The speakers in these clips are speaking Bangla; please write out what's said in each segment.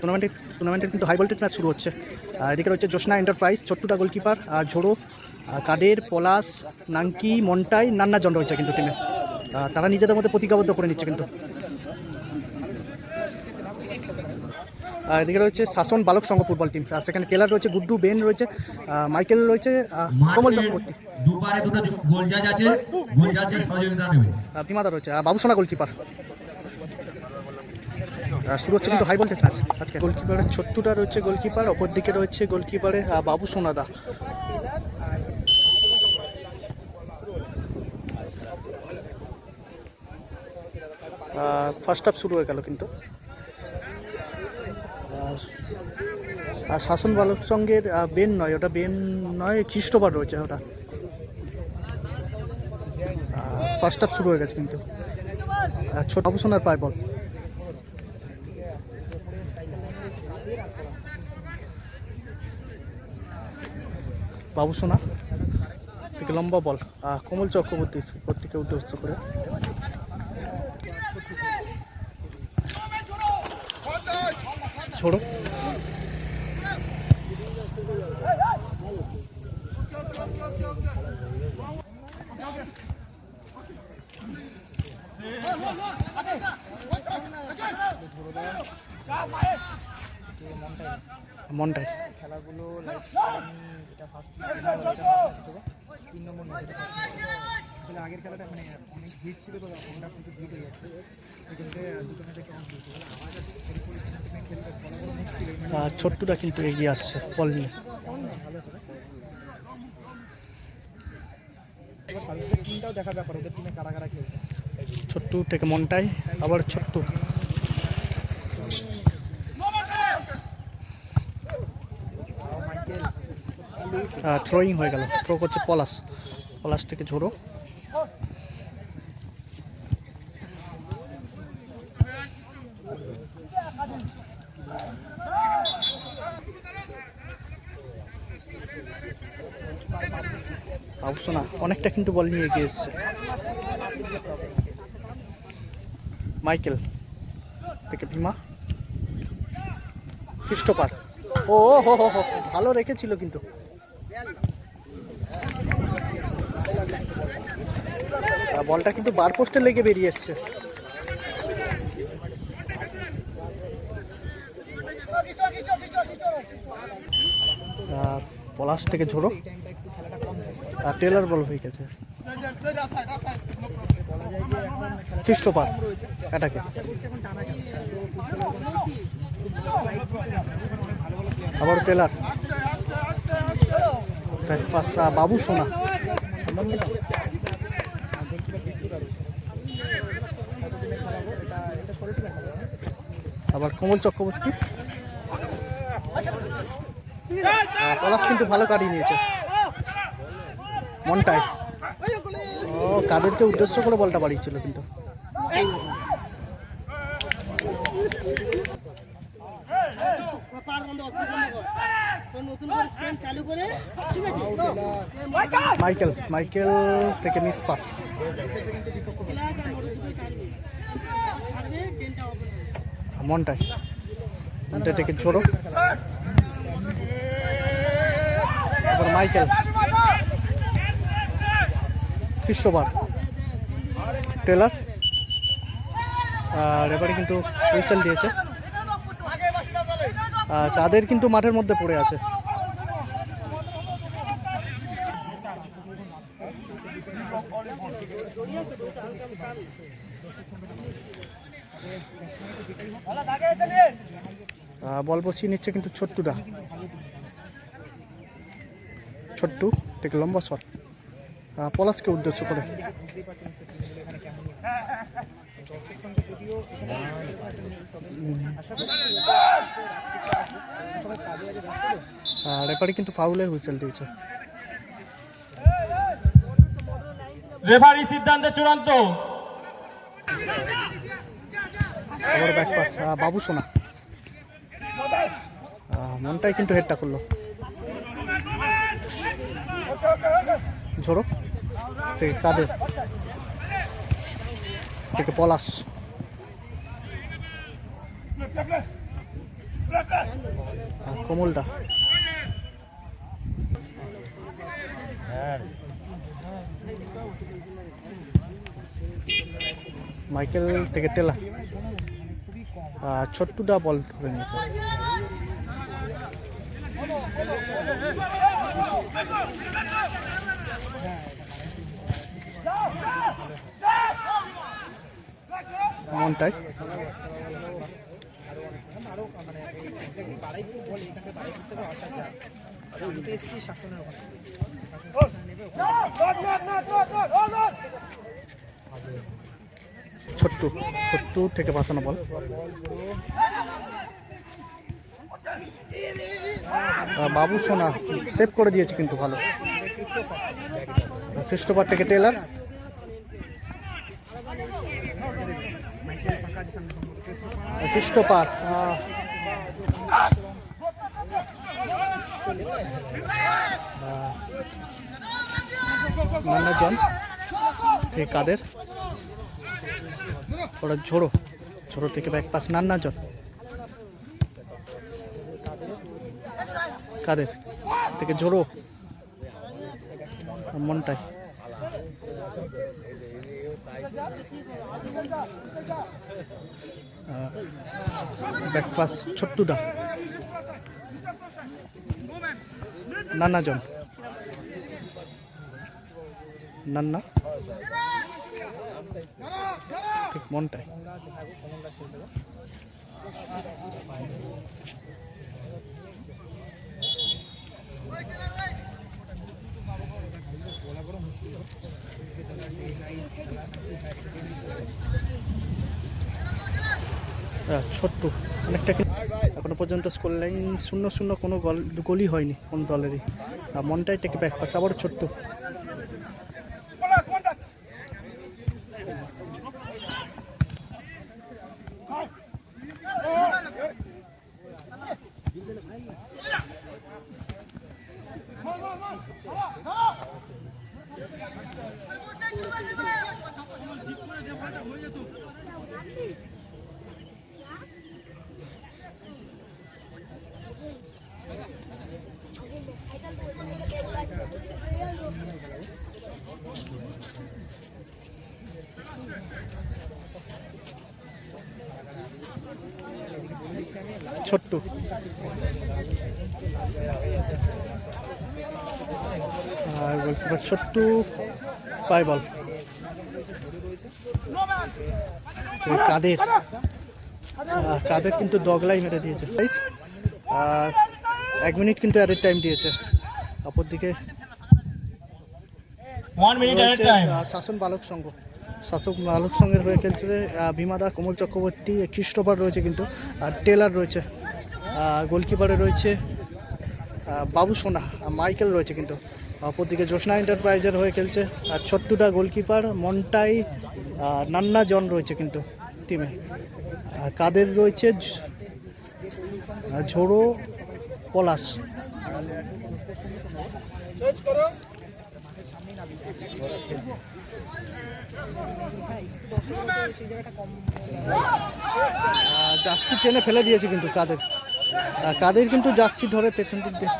টুর্নামেন্টে টুর্নামেন্টের কিন্তু হাই ভোল্টেজ ম্যাচ শুরু হচ্ছে। আর এদিকে রয়েছে জোসনা এন্টারপ্রাইজ ছোট্টুটা গোলকিপার আর ঝোড়ো কাদের পলাশ নাঙ্কি মন্টাই নান্না জন রয়েছে কিন্তু টিমে তারা নিজেদের মধ্যে প্রতিজ্ঞাবদ্ধ করে নিচ্ছে কিন্তু। আর এদিকে রয়েছে শাসন বালক সংঘ ফুটবল টিম আর সেখানে টেলার রয়েছে গুড্ডু বেন রয়েছে মাইকেল রয়েছে কমল চক্রবর্তী। দুপারে দুটো গোল জাজ আছে গোল জাজের সহযোগিতা নেবে বিমাদা রয়েছে আর বাবুসোনা গোলকিপার শুরু হচ্ছে কিন্তু হাই ভোল্টেজ ম্যাচ আজকে গোলকিপারের ছোট্টুটা রয়েছে গোলকিপার অপর দিকে রয়েছে গোলকিপারে আহ, বাবু সোনাদা। ফার্স্ট হাফ শুরু হয়ে গেল কিন্তু। আর- আর শাসন বালক সঙ্গের বেন নয় ওটা বেন নয় খ্রিস্টবার রয়েছে ওটা। ফার্স্ট হাফ শুরু হয়ে গেছে কিন্তু। আর ছোট বাবু সোনার পায় বল। বাবু সোনা থেকে লম্বা বল কমল চক্রবর্তী প্রত্যেকে উদ্দেশ্য করে। ছোড়ো মনটাই। খেলাগুলো ফার্স্ট তিন নম্বর আসলে আগের খেলাটা মানে অনেক হিট ছিল তো কিন্তু হিট হয়ে যাচ্ছে। ছোট্টুটা কিন্তু এগিয়ে আসছে বল নিয়ে। ছোট্টু থেকে মনটাই আবার ছোট্টু। থ্রোয়িং হয়ে গেল। থ্রো করছে পলাশ। পলাশ থেকে ঝোড়ো। বাবুসোনা অনেকটা কিন্তু বল নিয়ে এগিয়ে মাইকেল থেকে ভীমা। খ্রিস্টোপার ও, হো হো হো, ভালো রেখেছিল কিন্তু। বলটা কিন্তু বার পোস্টে লেগে বেরিয়ে এসছে। পলাশ থেকে ঝোড়ো। আর টেলার বল হয়ে গেছে। খ্রিস্টোপার এটাকে। আবার টেলার। বাবু সোনা। আবার কমল চক্রবর্তী। পলাশ কিন্তু ভালো কাটিয়ে নিয়েছে। মনটাই ও, কাদেরকে উদ্দেশ্য করে বলটা বাড়িয়েছিল কিন্তু। মাইকেল মাইকেল থেকে মিস পাস। হবে মনটাই মনটাই থেকে ছোড়ো। তারপর মাইকেল। খ্রিস্টবার। টেলার। আর এবারে কিন্তু হুইসেল দিয়েছে। তাদের কিন্তু মাঠের মধ্যে পড়ে আছে আহ, বল বসিয়ে নিচ্ছে কিন্তু ছোট্টুটা। ছোট্টু থেকে লম্বা শট। পলাশকে উদ্দেশ্য করে। এবারে কিন্তু ফাউলের হুইসেল দিয়েছে। রেফারি সিদ্ধান্ত চূড়ান্ত। বাবু সোনা। মনটাই কিন্তু হেডটা করল। ঝোড়ো থেকে কাদের? থেকে পলাশ। আর কমলটা মাইকেল থেকে তেলা। ছোট্টুটা বল ধরে নিয়েছে। মনটাই। মানে ছোট্টু ছোট্টু থেকে বাঁচানো বল। বাবু সোনা সেভ করে দিয়েছে কিন্তু ভালো। খ্রিস্টোফার থেকে টেলার খ্রিস্টোপার মান্নাজন থেকে কাদের? ওরা ঝোড়ো ঝোড়ো থেকে ব্যাক পাস নান্নাজন। কাদের? থেকে ঝোড়ো মনটাই। ব্যাকপাস ছোট্টুদা। নান্নাজন নান্না। ঠিক মনটাই। ছোট্ট। অনেকটা এখনও পর্যন্ত স্কোর লাইন শূন্য শূন্য কোনো গল গোলই হয়নি কোনো দলেরই। মনটাই টেকে ব্যাক পাচ্ছে আবার ছোট্ট। ছোট্ট। আর গোলকিপার ছোট্ট পায় বল। কাদের? কাদের কিন্তু ডগলাই মেরে দিয়েছে। আর এক মিনিট কিন্তু অ্যাডের টাইম দিয়েছে। অপরদিকে শাসন বালক সংঘ। শাসক বালক সংঘের হয়ে খেলছে ভীমাদা কমল চক্রবর্তী খ্রিস্টোফার রয়েছে কিন্তু আর টেলার রয়েছে। গোলকিপারে রয়েছে বাবু সোনা আর মাইকেল রয়েছে কিন্তু। অপরদিকে জ্যোৎস্না এন্টারপ্রাইজের হয়ে খেলছে। আর ছোট্টুটা গোলকিপার মন্টাই নান্না জন রয়েছে কিন্তু টিমে। আর কাদের রয়েছে? ঝোড়ো পলাশ। জার্সি টেনে ফেলে দিয়েছে কিন্তু কাদের। কাদের কিন্তু জার্সি ধরে পেছন দিক দিয়ে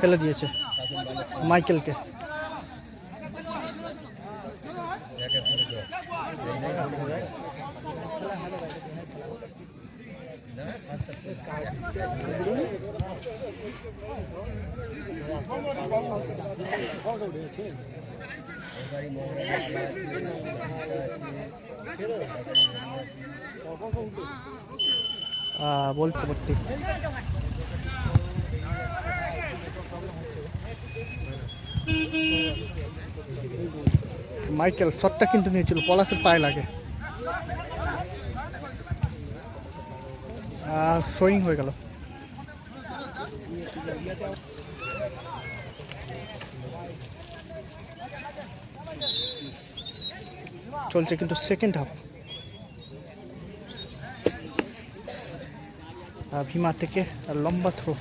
ফেলে দিয়েছে মাইকেলকে। আহ, বলতে পারতি মাইকেল শটটা কিন্তু নিয়েছিল পলাশের পায়ে লাগে আর সোয়িং হয়ে গেল। চলছে কিন্তু সেকেন্ড হাফ ভীমা থেকে লম্বা থ্রো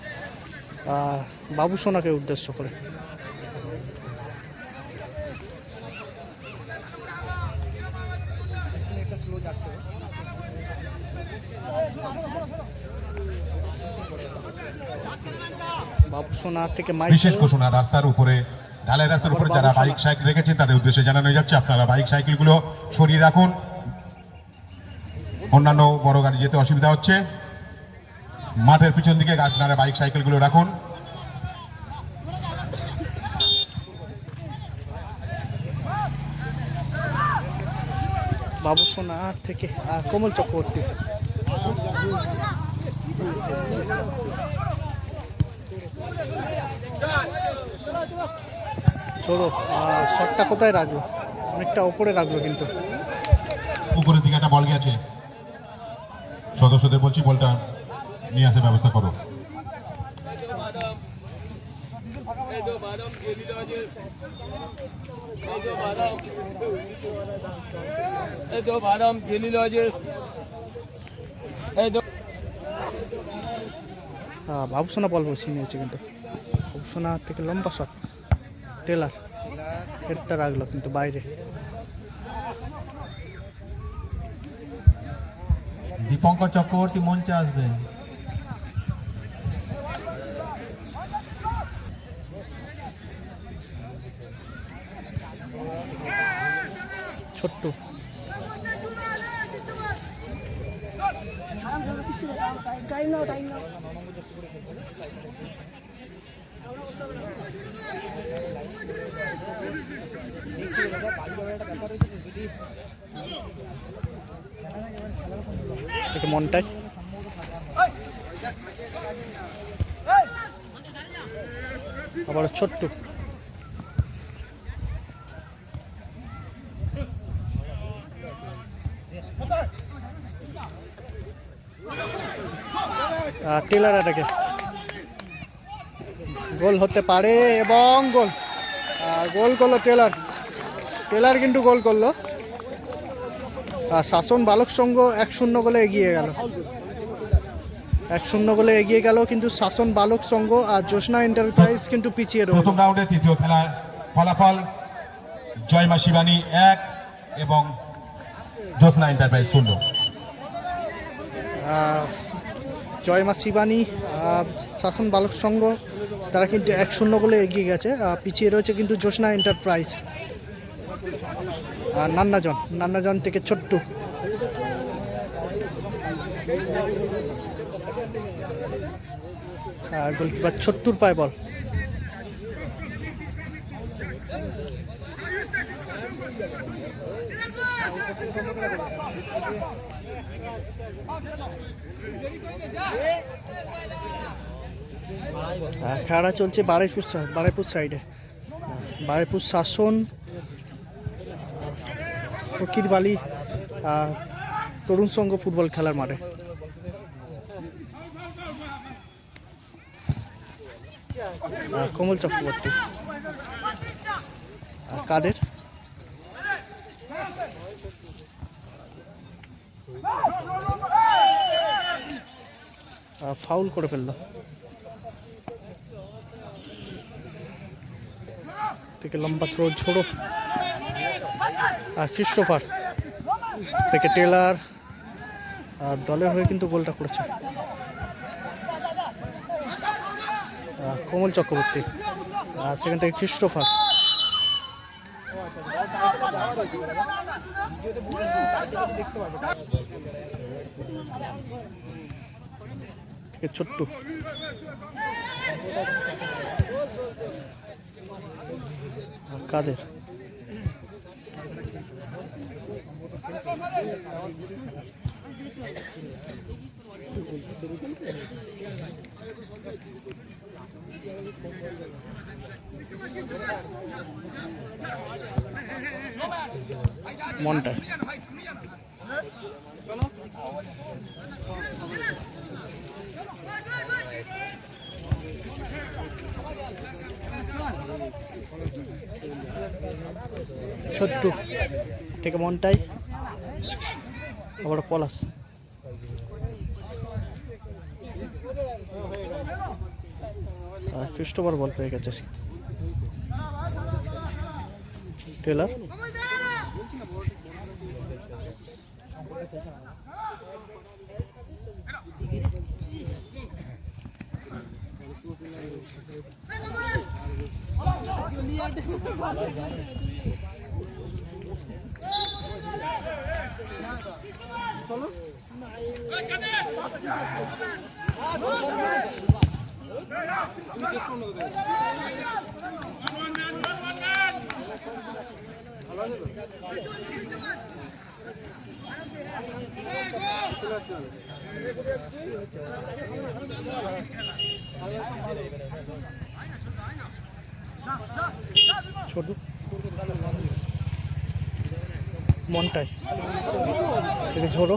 বাবু সোনাকে উদ্দেশ্য করে। থেকে বিশেষ মাইকেল ঘোষণা রাস্তার উপরে ঢালাই রাস্তার উপরে যারা বাইক সাইকেল রেখেছেন তাদের উদ্দেশ্যে জানানো যাচ্ছে আপনারা বাইক সাইকেলগুলো সরিয়ে রাখুন। অন্যান্য বড় গাড়ি যেতে অসুবিধা হচ্ছে। মাঠের পিছন দিকে আপনারা বাইক সাইকেলগুলো রাখুন। বাবুসোনা থেকে কমল চক্রবর্তী। চলো শটটা কোথায় রাখল? অনেকটা ওপরে রাখল কিন্তু। উপরের দিকে একটা বল গেছে। সদস্যদের বলছি বলটা নিয়ে আসার ব্যবস্থা করো। এই বাবুসোনা বল বসে নিয়েছে কিন্তু। বাবুসোনা থেকে লম্বা শট টেলার হেডটা রাখল কিন্তু বাইরে। দীপঙ্কর চক্রবর্তী মঞ্চে আসবেন ছোট্ট দেখছি দাদা বাড়ি যাওয়ার একটা ব্যাপার রয়েছে তো যদি জানা থাকে এবার খেলার থেকে মনটাই। আবার ছোট্ট আহ, টেলার এটাকে। গোল হতে পারে এবং গোল। গোল করল টেলার। টেলার কিন্তু গোল করল। আর শাসন বালক সংঘ এক শূন্য গোলে এগিয়ে গেল। এক শূন্য গোলে এগিয়ে গেল কিন্তু শাসন বালক সংঘ আর জ্যোৎস্না এন্টারপ্রাইজ কিন্তু পিছিয়ে রইল প্রথম রাউন্ডে তৃতীয় খেলার ফলাফল জয়মা শিবানী এক এবং জ্যোৎস্না এন্টারপ্রাইজ শূন্য। জয়মা শিবানী শাসন বালক সংঘ, তারা কিন্তু এক শূন্য গোলে এগিয়ে গেছে। পিছিয়ে রয়েছে কিন্তু জ্যোৎস্না এন্টারপ্রাইজ। আর নান্নাজন নান্নাজন থেকে ছোট্ট। গোলকিপার ছোট্টুর পায় বল আহ, খেলা চলছে বারাইপুর বারাইপুর সাইডে বারাইপুর শাসন ফকির বালি আহ, তরুণ সংঘ ফুটবল খেলার মাঠে। আহ, কমল চক্রবর্তী। কাদের? ফাউল করে ফেলল। থেকে লম্বা থ্রো ছোড়ো। আর ক্রিস্টোফার থেকে টেলার আর দলের হয়ে কিন্তু গোলটা করেছে। কমল চক্রবর্তী। আর সেখান থেকে ক্রিস্টোফার থেকে ছোট্ট। কাদের? মনটা। ছোট্ট থেকে মনটাই আবার পলাশ। ক্রিস্টোফার বল পেয়ে গেছে টেলার ছোট। মনটাই। ঝোড়ো।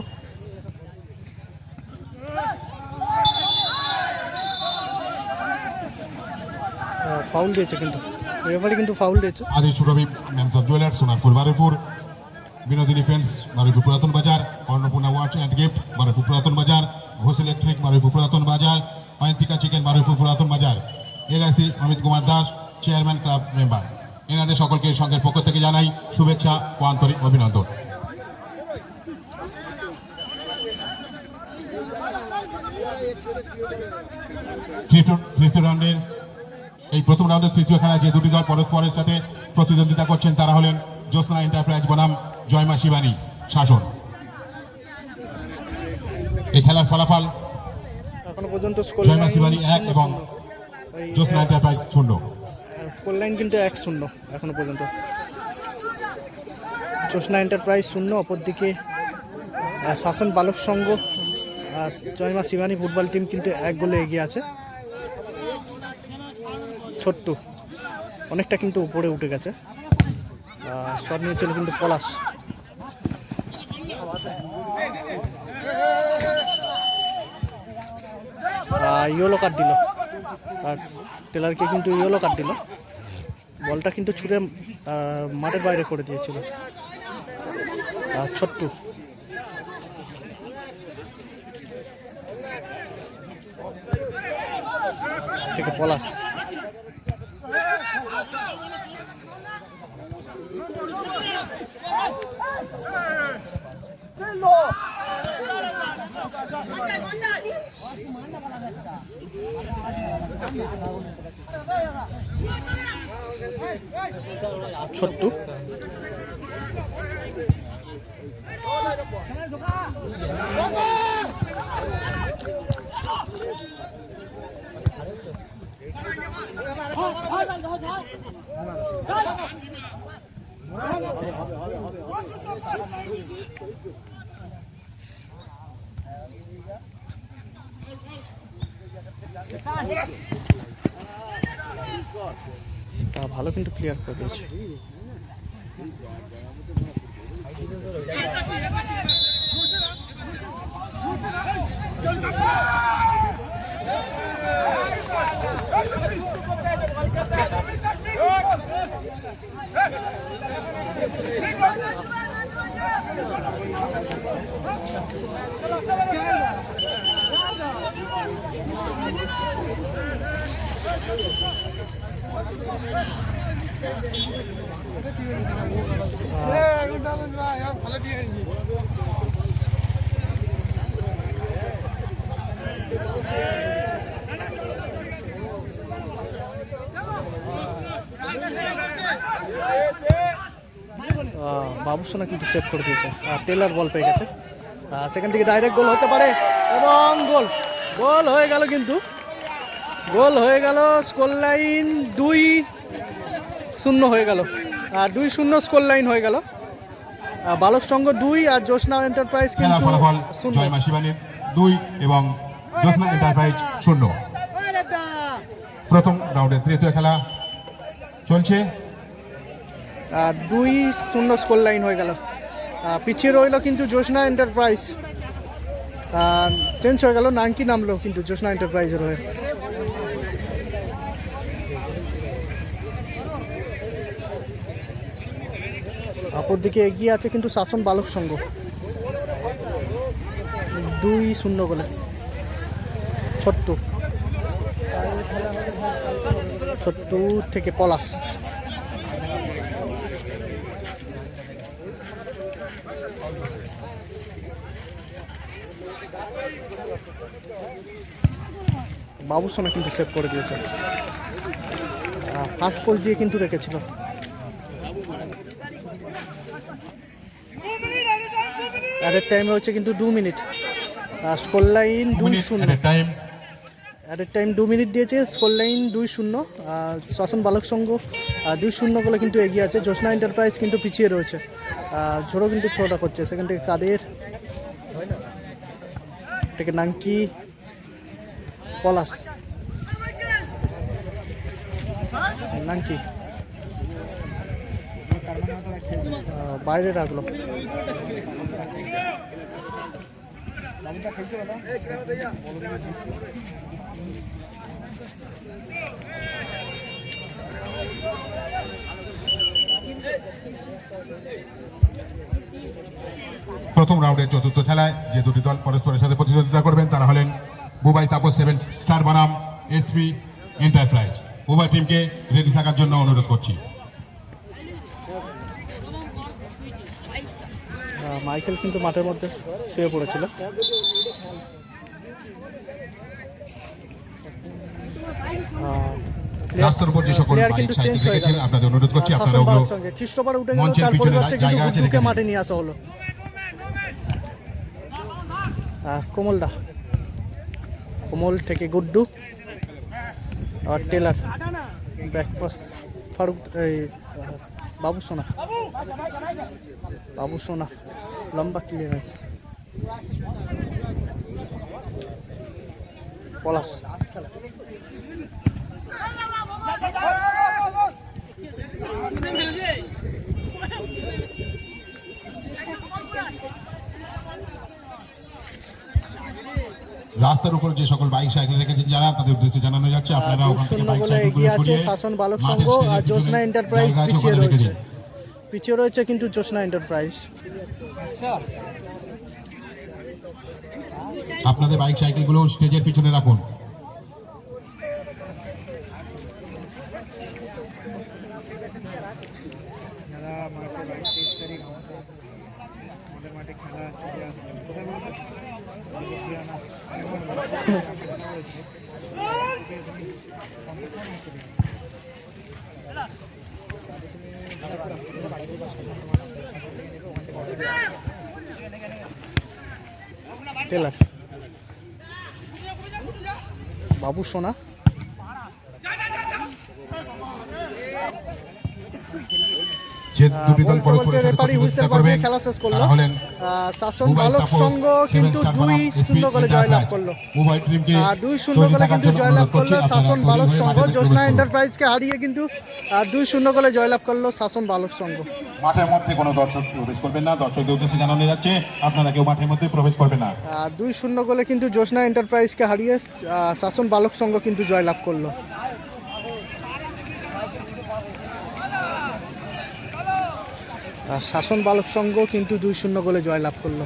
ফাউল দিয়েছে কিন্তু। রেফারি কিন্তু ফাউল দিয়েছে। Adi Surabhi ম্যামস of jewellers Sonarpur Baruipur. Binodini friends Baruipur পুরাতন বাজার। Annapurna watch and gift Baruipur পুরাতন বাজার। ঘোষ ইলেকট্রিক বারুইপুর পুরাতন বাজার। অয়ন্তিকা চিকেন বারুইপুর পুরাতন বাজার। LIC Amit Kumar Das chairman club member এনাদের সকলকে সংঘের পক্ষ থেকে জানাই শুভেচ্ছা, ও আন্তরিক অভিনন্দন। তৃতীয় রাউন্ডের এই প্রথম রাউন্ডের তৃতীয় খেলায় যে দুটি দল পরস্পরের সাথে প্রতিদ্বন্দ্বিতা করছেন তারা হলেন জ্যোৎস্না এন্টারপ্রাইজ বনাম জয়মা শিবানী শাসন। এই খেলার ফলাফল এখনও পর্যন্ত স্কোর জয়মা শিবানী এক এবং জ্যোৎস্না এন্টারপ্রাইজ শূন্য। স্কোর লাইন কিন্তু এক শূন্য এখনও পর্যন্ত। জ্যোৎস্না এন্টারপ্রাইজ শূন্য অপরদিকে শাসন বালক সংঘ আর জয়মা শিবানী ফুটবল টিম কিন্তু এক গোলে এগিয়ে আছে। ছোট্ট। অনেকটা কিন্তু উপরে উঠে গেছে। শট নিয়েছিল কিন্তু পলাশ। ইয়েলো কার্ড দিল। আর টেলারকে কিন্তু ইয়েলো কার্ড দিল। বলটা কিন্তু ছুঁড়ে মাঠের বাইরে করে দিয়েছিল। আর ছোট্টু। থেকে পলাশ। ছোট্টু তা ভালো কিন্তু ক্লিয়ার করে দিয়েছে। আহ, বাবুসোনা কিন্তু সেভ করে দিয়েছে। টেলার বল পেয়ে গেছে। সেখান থেকে ডাইরেক্ট গোল হতে পারে এবং গোল গোল হয়ে গেল কিন্তু। গোল হয়ে গেল স্কোর লাইন দুই শূন্য হয়ে গেল। আর দুই শূন্য স্কোর লাইন হয়ে গেল। বালক সংঘ দুই আর জ্যোৎস্না এন্টারপ্রাইজ খেলার ফলাফল দুই এবং জ্যোৎস্না এন্টারপ্রাইজ শূন্য। প্রথম রাউন্ডের তৃতীয় খেলা চলছে। আর দুই শূন্য স্কোর লাইন হয়ে গেল। পিছিয়ে রইল কিন্তু জ্যোৎস্না এন্টারপ্রাইজ চেঞ্জ হয়ে গেল নাঙ্কি নামলো কিন্তু জ্যোৎস্না এন্টারপ্রাইজের হয়ে? অপরদিকে এগিয়ে আছে কিন্তু শাসন বালক সংঘ। দুই শূন্য গোলে। ছোট্ট। ছোট্ট থেকে পলাশ। বাবুসোনা কিন্তু সেভ করে দিয়েছে। ফার্স্ট বল দিয়ে কিন্তু রেখেছিল। অ্যাডের টাইম রয়েছে কিন্তু দু মিনিট। স্কোর লাইন দুই শূন্য। অ্যাডের টাইম দু মিনিট দিয়েছে স্কোর লাইন দুই শূন্য। শাসন বালক সংঘ দুই শূন্য বলে কিন্তু এগিয়ে আছে। জ্যোৎস্না এন্টারপ্রাইজ কিন্তু পিছিয়ে রয়েছে। ঝোড়ো কিন্তু থ্রোটা করছে। সেখান থেকে কাদের থেকে নাঙ্কি পলাশ। নাঙ্কি আহ, বাইরে রাখল খেলছে প্রথম রাউন্ডের চতুর্থ খেলায় যে দুটি দল পরস্পরের সাথে প্রতিযোগিতা করবেন তারা হলেন বুবাই তাপস সেভেন স্টার বানাম এসপি এন্টারপ্রাইজ। উভয় টিমকে রেডি থাকার জন্য অনুরোধ করছি। আহ, মাইকেল কিন্তু মাঠের মধ্যে শুয়ে পড়েছিল। রাস্তার উপর যে সকল বাইক কিন্তু সাইকেল চেঞ্জ রেখেছেন আপনাদের অনুরোধ করছি আপনারা ওগুলো বাবুর উঠে গেল তার পরিবর্তে কিন্তু মাঠে নিয়ে আসা হলো। কোমলদা। কোমল থেকে গুড্ডু আর টেলার। ব্রেকফাস্ট ফারুক এই বাবু সোনা। বাবু সোনা লম্বা ক্লিয়ারেন্স পলাশ। রাস্তার উপর যে সকল বাইক সাইকেল রেখেছেন যারা তাদের উদ্দেশ্যে জানানো যাচ্ছে আপনারা ওখান থেকে বাইক সাইকেলগুলো সরিয়ে শাসন বালক সংঘ আর জ্যোৎস্না এন্টারপ্রাইজ পিছিয়ে রয়েছে। পিছিয়ে রয়েছে কিন্তু জ্যোৎস্না এন্টারপ্রাইজ আপনাদের বাইক সাইকেলগুলো স্টেজের পিছনে রাখুন। যারা মাঠে বাইশ তেইশ তারিখ আমাদের মাঠে খেলা চলে আসবে। বাবু সোনা। যে দুটি দল বলতে বলতে পরস্পরের সাথে রেফারি হুইসেল প্রতিদ্বন্দ্বিতা বাজিয়ে করবেন খেলা শেষ করল। হলেন শাসন বালক সংঘ কিন্তু দুই শূন্য জয়লাভ করল। উভয় টিমকে দুই শূন্য গোলে কিন্তু জয়লাভ করল আপনারা শাসন তৈরি বালক সংঘ। মাঠে প্রবেশ জ্যোৎস্না করুন। এন্টারপ্রাইজকে হারিয়ে কিন্তু দুই শূন্য গোলে জয়লাভ করল শাসন বালক সংঘ। মাঠের মধ্যে কোনো দর্শক প্রবেশ করবেন না দর্শকদের উদ্দেশ্যে জানানো যাচ্ছে আপনারা কেউ মাঠের মধ্যে প্রবেশ করবেন না। দুই শূন্য গোলে কিন্তু জ্যোৎস্না এন্টারপ্রাইজকে হারিয়ে শাসন বালক সংঘ কিন্তু জয়লাভ করল। শাসন বালক সংঘ কিন্তু দুই শূন্য গোলে জয়লাভ করল।